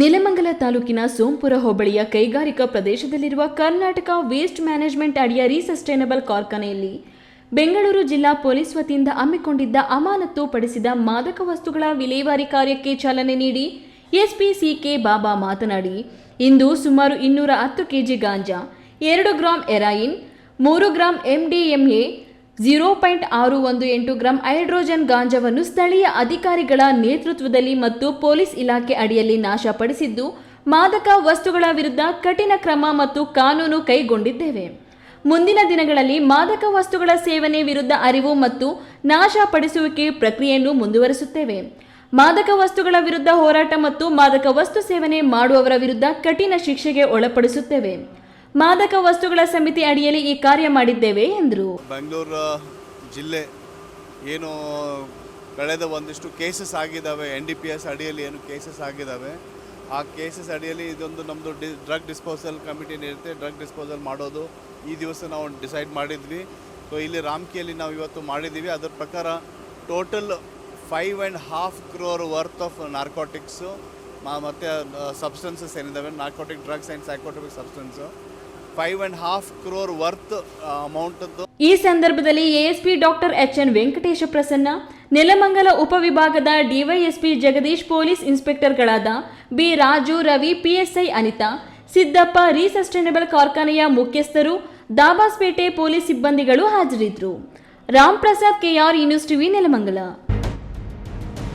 ನೆಲಮಂಗಲ ತಾಲೂಕಿನ ಸೋಂಪುರ ಹೋಬಳಿಯ ಕೈಗಾರಿಕಾ ಪ್ರದೇಶದಲ್ಲಿರುವ ಕರ್ನಾಟಕ ವೇಸ್ಟ್ ಮ್ಯಾನೇಜ್ಮೆಂಟ್ ಅಡಿಯ ರೀಸಸ್ಟೈನಬಲ್ ಕಾರ್ಖಾನೆಯಲ್ಲಿ ಬೆಂಗಳೂರು ಜಿಲ್ಲಾ ಪೊಲೀಸ್ ವತಿಯಿಂದ ಹಮ್ಮಿಕೊಂಡಿದ್ದ ಅಮಾನತ್ತು ಪಡಿಸಿದ ಮಾದಕ ವಸ್ತುಗಳ ವಿಲೇವಾರಿ ಕಾರ್ಯಕ್ಕೆ ಚಾಲನೆ ನೀಡಿ ಎಸ್ಪಿ ಸಿಕೆ ಬಾಬಾ ಮಾತನಾಡಿ, ಇಂದು ಸುಮಾರು ಇನ್ನೂರ ಹತ್ತು ಕೆಜಿ ಗಾಂಜಾ, ಎರಡು ಗ್ರಾಂ ಎರಾಯಿನ್ ಮೂರು ಗ್ರಾಂ ಎಂಡಿಎಂಎ ಝೀರೋ ಪಾಯಿಂಟ್ ಆರು ಒಂದು ಎಂಟು ಗ್ರಾಂ ಹೈಡ್ರೋಜನ್ ಗಾಂಜಾವನ್ನು ಸ್ಥಳೀಯ ಅಧಿಕಾರಿಗಳ ನೇತೃತ್ವದಲ್ಲಿ ಮತ್ತು ಪೊಲೀಸ್ ಇಲಾಖೆ ಅಡಿಯಲ್ಲಿ ನಾಶಪಡಿಸಿದ್ದು, ಮಾದಕ ವಸ್ತುಗಳ ವಿರುದ್ಧ ಕಠಿಣ ಕ್ರಮ ಮತ್ತು ಕಾನೂನು ಕೈಗೊಂಡಿದ್ದೇವೆ. ಮುಂದಿನ ದಿನಗಳಲ್ಲಿ ಮಾದಕ ವಸ್ತುಗಳ ಸೇವನೆ ವಿರುದ್ಧ ಅರಿವು ಮತ್ತು ನಾಶಪಡಿಸುವಿಕೆ ಪ್ರಕ್ರಿಯೆಯನ್ನು ಮುಂದುವರಿಸುತ್ತೇವೆ. ಮಾದಕ ವಸ್ತುಗಳ ವಿರುದ್ಧ ಹೋರಾಟ ಮತ್ತು ಮಾದಕ ವಸ್ತು ಸೇವನೆ ಮಾಡುವವರ ವಿರುದ್ಧ ಕಠಿಣ ಶಿಕ್ಷೆಗೆ ಒಳಪಡಿಸುತ್ತೇವೆ. ಮಾದಕ ವಸ್ತುಗಳ ಸಮಿತಿ ಅಡಿಯಲ್ಲಿ ಈ ಕಾರ್ಯ ಮಾಡಿದ್ದೇವೆ ಎಂದರು. ಬೆಂಗಳೂರು ಜಿಲ್ಲೆ ಏನು ಕಳೆದ ಒಂದಿಷ್ಟು ಕೇಸಸ್ ಆಗಿದ್ದಾವೆ. ಎನ್ ಡಿ ಪಿ ಎಸ್ ಅಡಿಯಲ್ಲಿ ಏನು ಕೇಸಸ್ ಆಗಿದ್ದಾವೆ. ಆ ಕೇಸಸ್ ಅಡಿಯಲ್ಲಿ ಇದೊಂದು ನಮ್ಮದು ಡಿ ಡ್ರಗ್ ಡಿಸ್ಪೋಸಲ್ ಕಮಿಟಿ ಇರುತ್ತೆ. ಡ್ರಗ್ ಡಿಸ್ಪೋಸಲ್ ಮಾಡೋದು ಈ ದಿವಸ ನಾವು ಡಿಸೈಡ್ ಮಾಡಿದ್ವಿ. ಸೊ ಇಲ್ಲಿ ರಾಮ್ಕಿಯಲ್ಲಿ ನಾವು ಇವತ್ತು ಮಾಡಿದ್ದೀವಿ. ಅದರ ಪ್ರಕಾರ total five and half crore worth of narcotics ಮತ್ತು substances ಏನಿದ್ದಾವೆ? Narcotic drugs and psychotic substance five and half crore worth amount ಈ ಸಂದರ್ಭದಲ್ಲಿ ASP doctor H N Venkatesha Prasanna, Nelamangala ಉಪವಿಭಾಗದ DYSP Jagadish police ಇನ್ಸ್ಪೆಕ್ಟರ್ಗಳಾದ B Raju, Ravi PSI Anita, Siddappa, resustainable ಕಾರ್ಖಾನೆಯ ಮುಖ್ಯಸ್ಥರು, Dabaspete police ಸಿಬ್ಬಂದಿಗಳು ಹಾಜರಿದ್ದರು. Ram Prasad KR university Nelamangala.